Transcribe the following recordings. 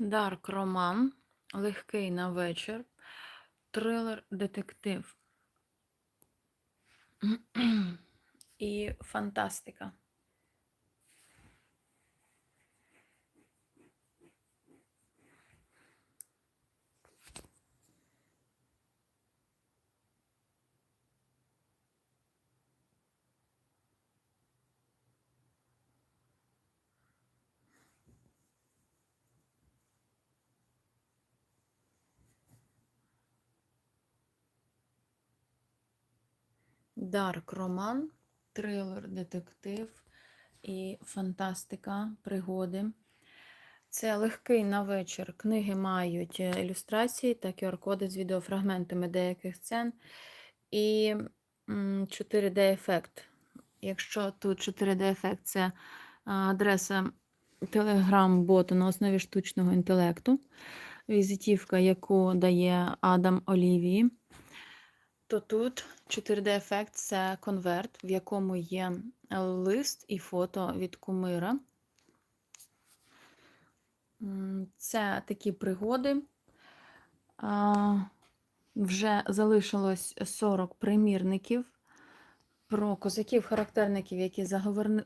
Дарк роман, легкий на вечір, трилер, детектив і фантастика. Дарк роман, трилер, детектив і фантастика, пригоди. Це легкий на вечір. Книги мають е, ілюстрації та QR-коди з відеофрагментами деяких сцен і 4D-ефект. Якщо тут 4D-ефект це адреса Telegram-боту на основі штучного інтелекту, візитівка, яку дає Адам Олівії то тут 4D-ефект це конверт, в якому є лист і фото від кумира. Це такі пригоди. Вже залишилось 40 примірників про козаків-характерників, які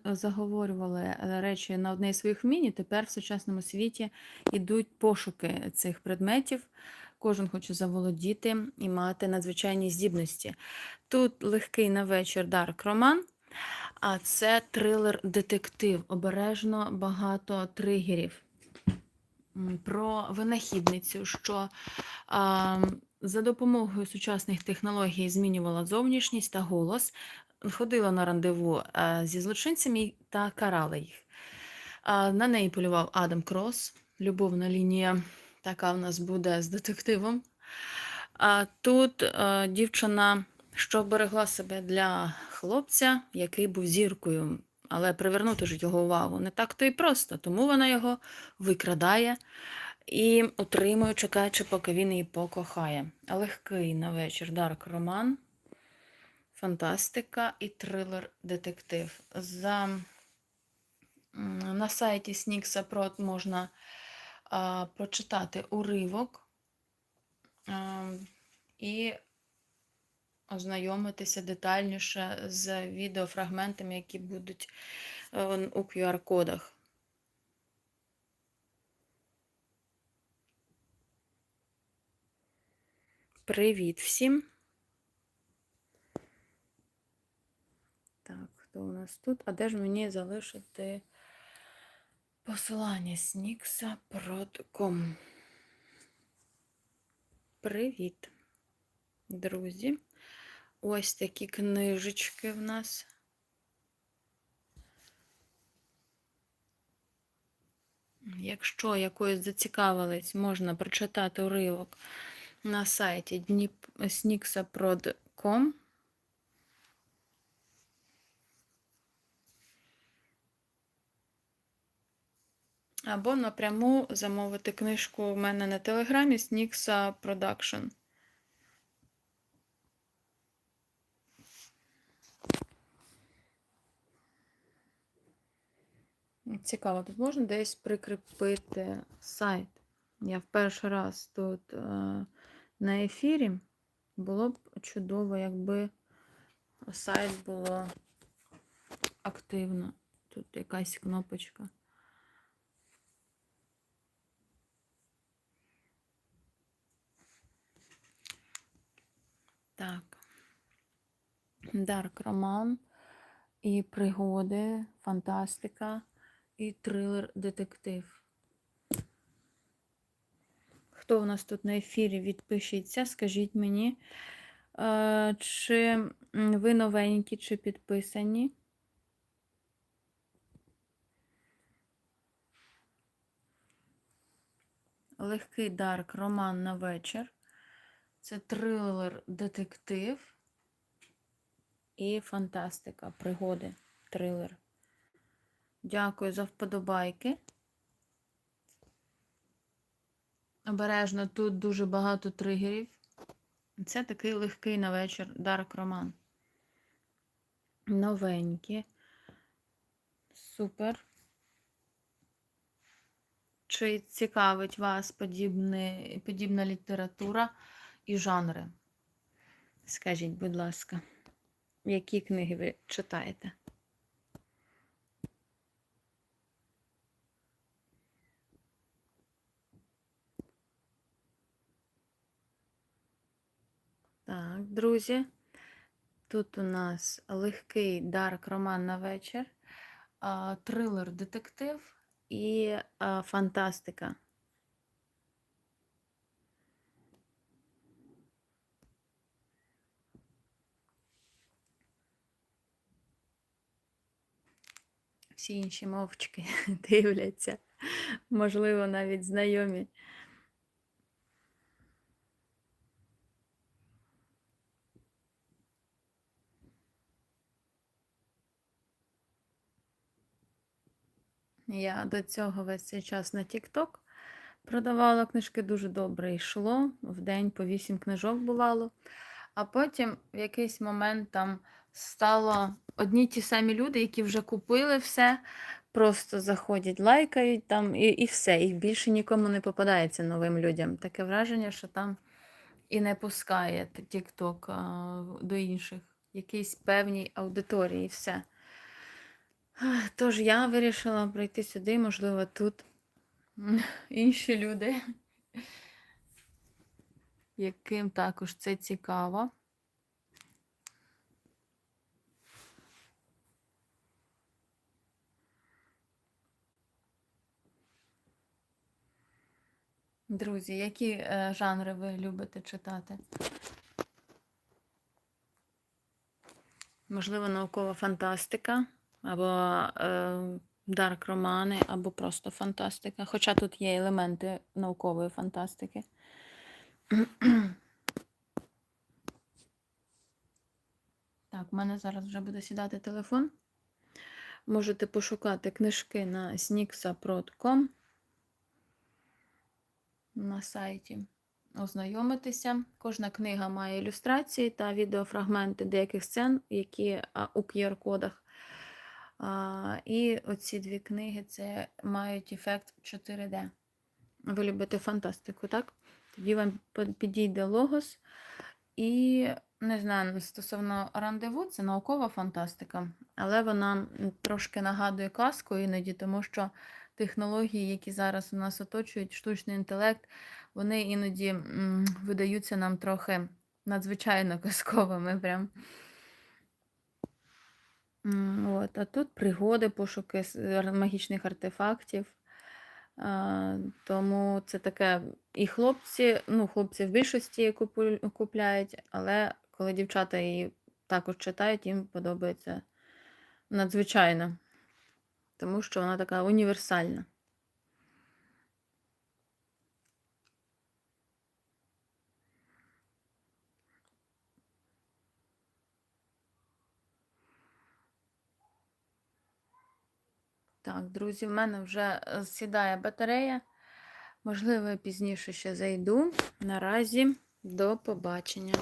заговорювали речі на одне з своїх вмінь, тепер в сучасному світі йдуть пошуки цих предметів. Кожен хоче заволодіти і мати надзвичайні здібності. Тут легкий на вечір дарк роман, а це трилер-детектив. Обережно багато тригерів. Про винахідницю, що а, за допомогою сучасних технологій змінювала зовнішність та голос, ходила на рандеву а, зі злочинцями та карала їх. А, на неї полював Адам Крос, любовна лінія така в нас буде з детективом. А тут а, дівчина, що берегла себе для хлопця, який був зіркою, але привернути ж його увагу не так то і просто, тому вона його викрадає і утримує, чекаючи, поки він її покохає. Легкий на вечір дарк роман, фантастика і трилер-детектив. За... На сайті Снікса Прот можна а, прочитати уривок а, і ознайомитися детальніше з відеофрагментами, які будуть е, у QR-кодах. Привіт всім! Так, хто у нас тут? А де ж мені залишити? Посилання Снікса.com. Привіт, друзі. Ось такі книжечки в нас. Якщо якоюсь зацікавились, можна прочитати уривок на сайті sniksaprod.com. Або напряму замовити книжку у мене на телеграмі Snixa Production. Цікаво, тут можна десь прикріпити сайт. Я в перший раз тут е, на ефірі. Було б чудово, якби сайт було активно. Тут якась кнопочка. Так. Дарк роман і пригоди, фантастика і трилер-детектив. Хто у нас тут на ефірі відпишіться, скажіть мені, е, чи ви новенькі, чи підписані? Легкий дарк роман на вечір. Це трилер, детектив і фантастика, пригоди, трилер. Дякую за вподобайки. Обережно, тут дуже багато тригерів. Це такий легкий на вечір Дарк Роман. Новенькі. Супер. чи цікавить вас подібне, подібна література і жанри? Скажіть, будь ласка, які книги ви читаєте? Так, друзі. Тут у нас легкий дарк роман на вечір, трилер детектив і фантастика. Всі інші мовчки дивляться, можливо, навіть знайомі. Я до цього весь цей час на TikTok продавала книжки, дуже добре йшло. В день по 8 книжок бувало. А потім в якийсь момент там стало одні ті самі люди, які вже купили все, просто заходять, лайкають там і, і все. І більше нікому не попадається новим людям. Таке враження, що там і не пускає TikTok до інших, якійсь певній аудиторії, і все. Тож я вирішила прийти сюди, можливо, тут інші люди, яким також це цікаво. Друзі, які е, жанри ви любите читати? Можливо, наукова фантастика, або е, дарк романи, або просто фантастика. Хоча тут є елементи наукової фантастики. Так, в мене зараз вже буде сідати телефон. Можете пошукати книжки на snixaprod.com на сайті. Ознайомитися. Кожна книга має ілюстрації та відеофрагменти деяких сцен, які у QR-кодах. І оці дві книги це мають ефект 4D. Ви любите фантастику, так? Тоді вам підійде логос. І не знаю, стосовно рандеву, це наукова фантастика, але вона трошки нагадує казку іноді, тому що технології, які зараз у нас оточують, штучний інтелект, вони іноді видаються нам трохи надзвичайно казковими. Прям. От, а тут пригоди, пошуки магічних артефактів. А, тому це таке. І хлопці, ну, хлопці в більшості купляють, але коли дівчата її також читають, їм подобається надзвичайно. Тому що вона така універсальна. Так, друзі, в мене вже е, сідає батарея. Можливо, я пізніше ще зайду. Наразі до побачення.